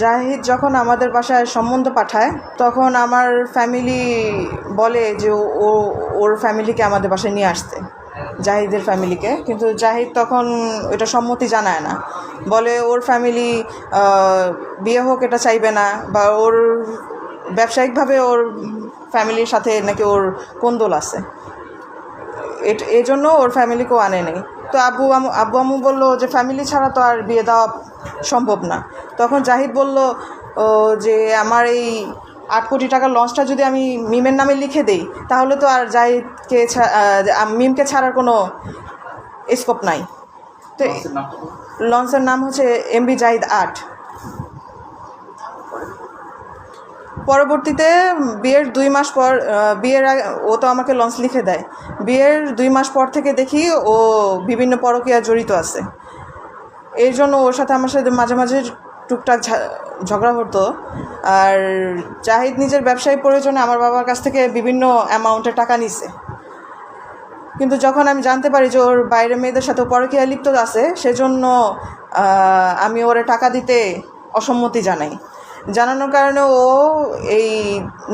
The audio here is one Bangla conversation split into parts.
জাহিদ যখন আমাদের বাসায় সম্বন্ধ পাঠায়, তখন আমার ফ্যামিলি বলে যে ও- ওর ফ্যামিলিকে আমাদের বাসায় নিয়ে আসতে, জাহিদের ফ্যামিলিকে কিন্তু জাহিদ তখন এটা সম্মতি জানায় না। বলে ওর ফ্যামিলি বিয়ে হোক এটা চাইবে না, বা ওর ব্যবসায়িকভাবে ওর ফ্যামিলির সাথে নাকি ওর কোন্দল আছে। এই ওর ফ্যামিলিকেও আনে নেই। তো আব্বু আমু আব্বু আম্মু বলল যে ফ্যামিলি ছাড়া তো আর বিয়ে দেওয়া সম্ভব না। তখন জাহিদ বলল ও, যে আমার এই আট কোটি টাকার লঞ্চটা যদি আমি মিমের নামে লিখে দেই তাহলে তো আর জাহিদকে ছাড়া মিমকে ছাড়ার কোনো স্কোপ নাই। তো লঞ্চের নাম হচ্ছে এমবি জাহিদ আট। পরবর্তীতে বিয়ের দুই মাস পর বিয়ের ও তো আমাকে লঞ্চ লিখে দেয়। বিয়ের দুই মাস পর থেকে দেখি ও বিভিন্ন পরকীয়া জড়িত আছে। এই জন্য ওর সাথে আমার সাথে মাঝে মাঝে টুকটাক ঝগড়া হতো। আর জাহিদ নিজের ব্যবসায়ী প্রয়োজনে আমার বাবার কাছ থেকে বিভিন্ন অ্যামাউন্টে টাকা নিছে। কিন্তু যখন আমি জানতে পারি যে ওর বাইরে মেয়েদের সাথে পরকীয়া লিপ্ত আছে, সেজন্য আমি ওরে টাকা দিতে অসম্মতি জানাই। জানানোর কারণে ও এই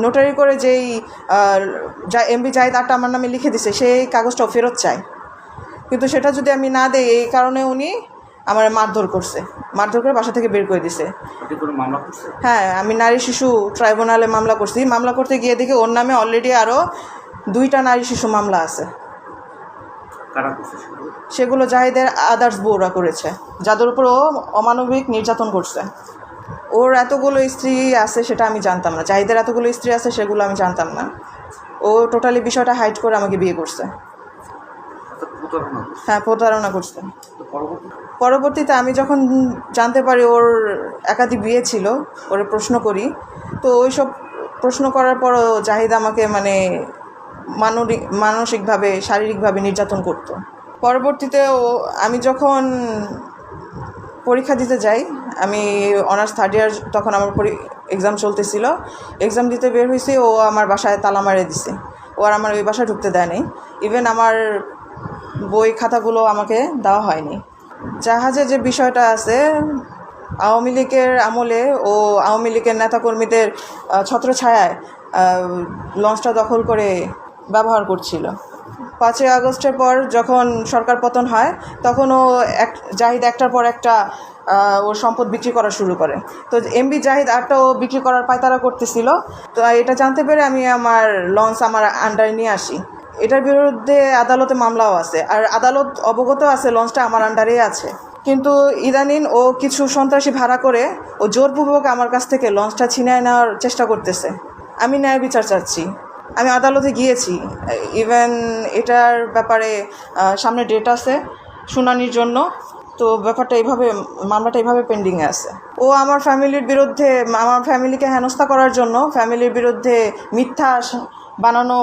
নোটারি করে যেই যা এমবি জাহিদ আটটা আমার নামে লিখে দিছে সেই কাগজটাও ফেরত চায়। কিন্তু সেটা যদি আমি না দেই এই কারণে উনি আমার মারধর করছে। মারধর করে বাসা থেকে বের করে দিছে। হ্যাঁ আমি নারী শিশু ট্রাইব্যুনালে মামলা করছি। মামলা করতে গিয়ে দেখি ওর নামে অলরেডি আরও দুইটা নারী শিশু মামলা আছে। সেগুলো? সেগুলো জাহিদের আদার্স বউরা করেছে যাদের উপর ও অমানবিক নির্যাতন করছে। ওর এতগুলো স্ত্রী আছে সেটা আমি জানতাম না। জাহিদের এতগুলো স্ত্রী আছে সেগুলো আমি জানতাম না। ও টোটালি বিষয়টা হাইড করে আমাকে বিয়ে করছে। হ্যাঁ প্রতারণা করছে। পরবর্তীতে আমি যখন জানতে পারি ওর একাধিক বিয়ে ছিল ওরে প্রশ্ন করি তো ওইসব প্রশ্ন করার পরও জাহিদ আমাকে মানে মানবিক মানসিকভাবে শারীরিকভাবে নির্যাতন করতো। পরবর্তীতে ও আমি যখন পরীক্ষা দিতে যাই। আমি অনার্স থার্ড ইয়ার তখন আমার এক্সাম চলতেছিল। এক্সাম দিতে বের হয়েছি ও আমার বাসায় তালা মারে দিছে। ও আর আমার ওই বাসায় ঢুকতে দেয় ইভেন আমার বই খাতাগুলো আমাকে দেওয়া হয়নি। জাহাজে যে বিষয়টা আছে, আওয়ামী লীগের আমলে ও আওয়ামী লীগের নেতাকর্মীদের ছত্রছায়ায় লঞ্চটা দখল করে ব্যবহার করছিল। পাঁচই আগস্টের পর যখন সরকার পতন হয় তখন ও এক, জাহিদ একটার পর একটা ওর সম্পদ বিক্রি করা শুরু করে। তো এমবি জাহিদ আটটা ও বিক্রি করার পায়তারা করতেছিল। তো এটা জানতে পেরে আমি আমার লঞ্চ আমার আন্ডারে নিয়ে আসি। এটার বিরুদ্ধে আদালতে মামলাও আছে। আর আদালত অবগত আছে লঞ্চটা আমার আন্ডারেই আছে। কিন্তু ইদানিন ও কিছু সন্ত্রাসী ভাড়া করে ও জোরপূর্বক আমার কাছ থেকে লঞ্চটা ছিনিয়ে নেওয়ার চেষ্টা করতেছে। আমি ন্যায় বিচার চাচ্ছি। আমি আদালতে গিয়েছি। ইভেন এটার ব্যাপারে সামনে ডেট আছে শুনানির জন্য। তো ব্যাপারটা এইভাবে, মামলাটা এইভাবে পেন্ডিংয়ে আছে। ও আমার ফ্যামিলির বিরুদ্ধে, আমার ফ্যামিলিকে হেনস্থা করার জন্য ফ্যামিলির বিরুদ্ধে মিথ্যা বানানো